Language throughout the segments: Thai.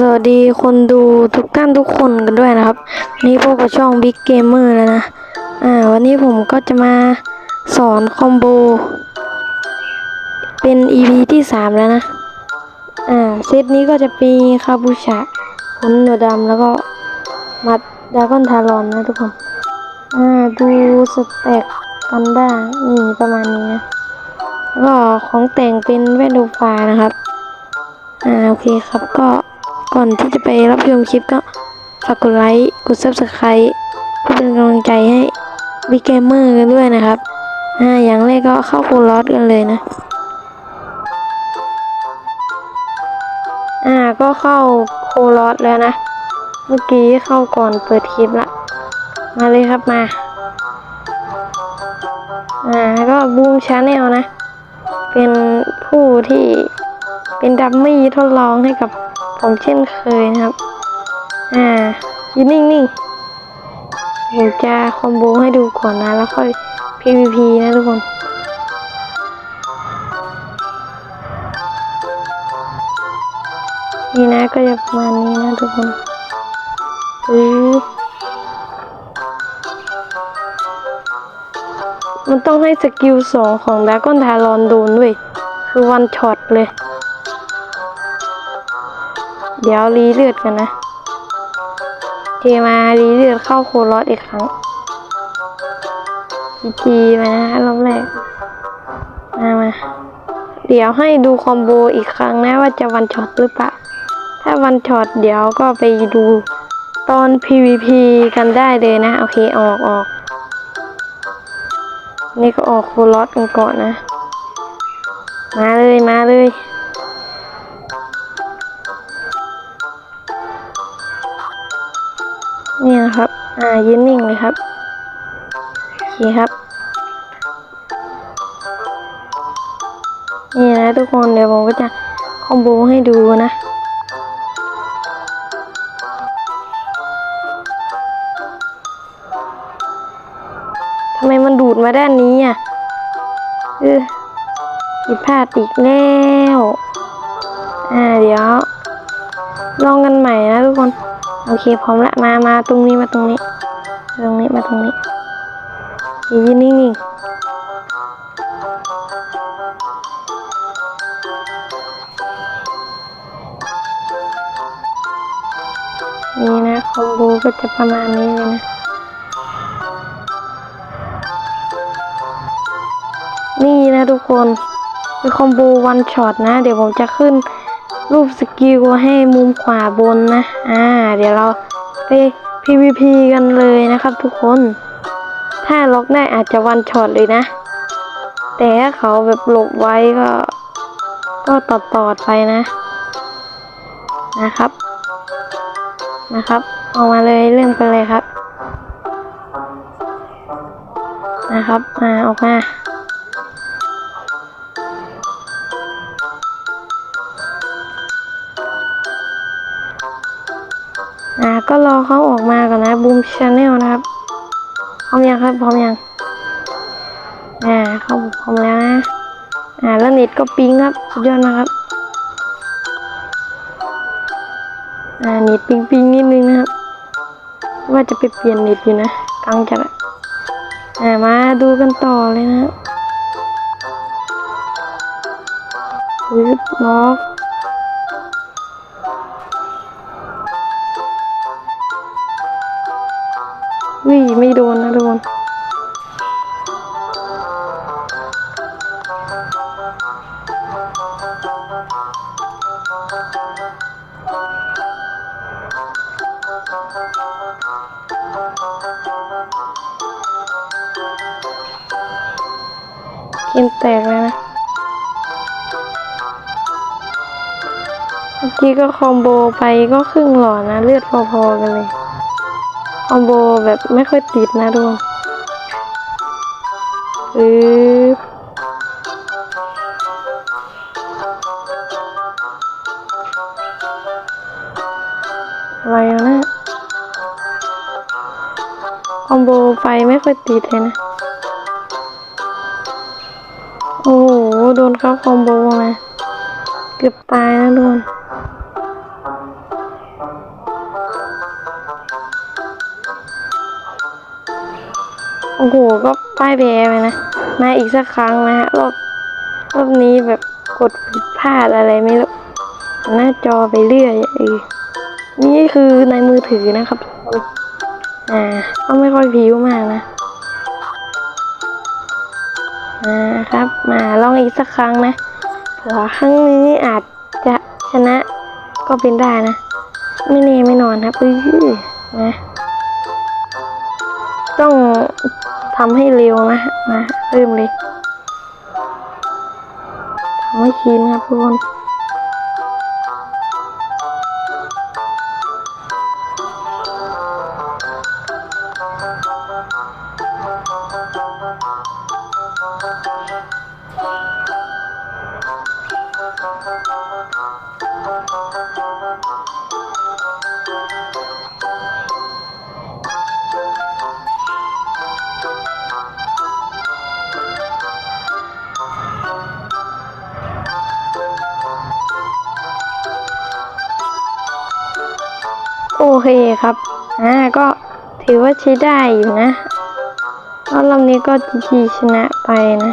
สวัสดีคนดูทุกท่านทุกคนกันด้วยนะครับ นี่พบกับช่อง Big Gamer แล้วนะ อ่า วันนี้ผมก็จะมาสอนคอมโบ เป็น EP ที่ 3 แล้วนะ อ่า เซตนี้ก็จะมีคาบูชะขนหนือดำแล้วก็มัดดากอนทารอนนะทุกคน อ่า ดูสเต็กกันได้นี่ประมาณนี้นะแล้วก็ของแต่งเป็นแว่นดูฟ้านะครับ อ่า โอเคครับก็ ก่อนที่จะไปรับชมคลิปก็ฝากกดไลค์ กด subscribe เพื่อเป็นกำลังใจให้บิ๊กเกมเมอร์กันด้วยนะครับ อ่า อย่างแรกก็เข้าโคลอสกันเลยนะ อ่า ก็เข้าโคลอสแล้วนะ เมื่อกี้เข้าก่อนเปิดคลิปละ มาเลยครับมา อ่า ก็บูมชาแนลนะ เป็นผู้ที่เป็นดัมมี่ทดลองให้กับ ผมเช่นเคยนะครับ อ่ายืนนิ่งๆผมจะคอมโบให้ดูก่อนนะ แล้วค่อย PVP นะทุกคนนี่นะก็จะประมาณนี้นะทุกคนอือมันต้องให้สกิลสองของดากอนทารอนโดนด้วย คือวันช็อตเลย เดี๋ยวรีเลือดกันนะเทมารีเลือดเข้าโคลอสอีกครั้งจีมานะรอบแรกมามา เดี๋ยวให้ดูคอมโบอีกครั้งนะว่าจะวันช็อตหรือเปล่า ถ้าวันช็อตเดี๋ยวก็ไปดูตอน PVP กันได้เลยนะ โอเค ออกออกนี่ก็ออกโคลอสกันก่อนนะ มาเลยมาเลย นี่นะครับ อ่ายืนนิ่งเลยครับโอเคครับ นี่นะทุกคนเดี๋ยวผมก็จะคอมโบให้ดูนะทำไมมันดูดมาด้านนี้อะเออผิดพลาดอีกแล้ว อ่าเดี๋ยว ลองกันใหม่นะทุกคน โอเคพร้อมละมามาตรงนี้มาตรงนี้ ตรงนี้มาตรงนี้ยืนนิ่งๆนี่นะคอมโบก็จะประมาณนี้เลยนะนี่นะทุกคนคือคอมโบวันช็อตนะ เดี๋ยวผมจะขึ้น รูปสกิลให้มุมขวาบนนะ อ่า เดี๋ยวเราไป PVP กันเลยนะครับทุกคน ถ้าล็อกได้อาจจะวันช็อตเลยนะ แต่ถ้าเขาแบบหลบไว้ก็ ก็ต่อตอๆไปนะ นะครับ นะครับออกมาเลยเริ่มกันเลยครับ นะครับมาออกมา บูมชาแนลนะครับ พร้อมยังครับพร้อมยังอ่าเข้าพร้อมแล้วนะอ่าแล้วเน็ตก็ปิ๊งครับสุดยอดนะครับอ่าเน็ตปิ๊งปิ๊งนิดนึงนะครับ ว่าจะไปเปลี่ยนเน็ตอยู่นะกลังจะอ่ามาดูกันต่อเลยนะปึ๊บล็อก วิไม่โดนนะทุกคนเกมแตกเลยนะเมื่อกี้ก็คอมโบไปก็ครึ่งหลอดนะ เลือดพอๆกันเลย อมโบแบบไม่ค่อยติดนะทุกคนปึ๊บอะไรวะเนะคอมโบไฟไม่ค่อยติดเลยนะ โอ้โห โดนเข้าคอมโบมาเกือบตายนะทุกคน อ้โห ก็ป้ายแพ้ไปนะ มาอีกสักครั้งนะฮะ รอบรอบนี้แบบกดผิดพลาดอะไรไม่รู้ หน้าจอไปเรื่อยเออนี่คือในมือถือนะครับทุกคนอ่า ก็ไม่ค่อยผิวมากนะอ่าครับ มาลองอีกสักครั้งนะเผื่อครั้งนี้อาจจะชนะก็เป็นได้นะ ไม่แน่ไม่นอนครับอื้อนะ ต้อง ทำให้เร็วนะมาเริ่มเลยทำให้ชินครับทุกคน เคครับ อ่า ก็ถือว่าใช้ได้อยู่นะรอบรอบนี้ก็จีชนะไปนะ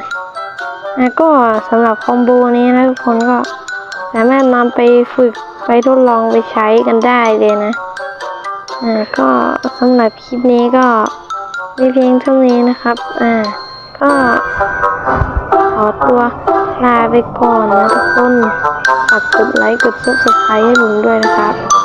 อ่าก็สำหรับคอมโบนี้นะทุกคนก็สามารถนำไปฝึกไปทดลองไปใช้กันได้เลยนะ อ่า ก็สำหรับคลิปนี้ก็มีเพียงเท่านี้นะครับ อ่า ก็ขอตัวลาไปก่อนนะทุกคนฝากกดไลค์ กด subscribe ให้ผมด้วยนะครับ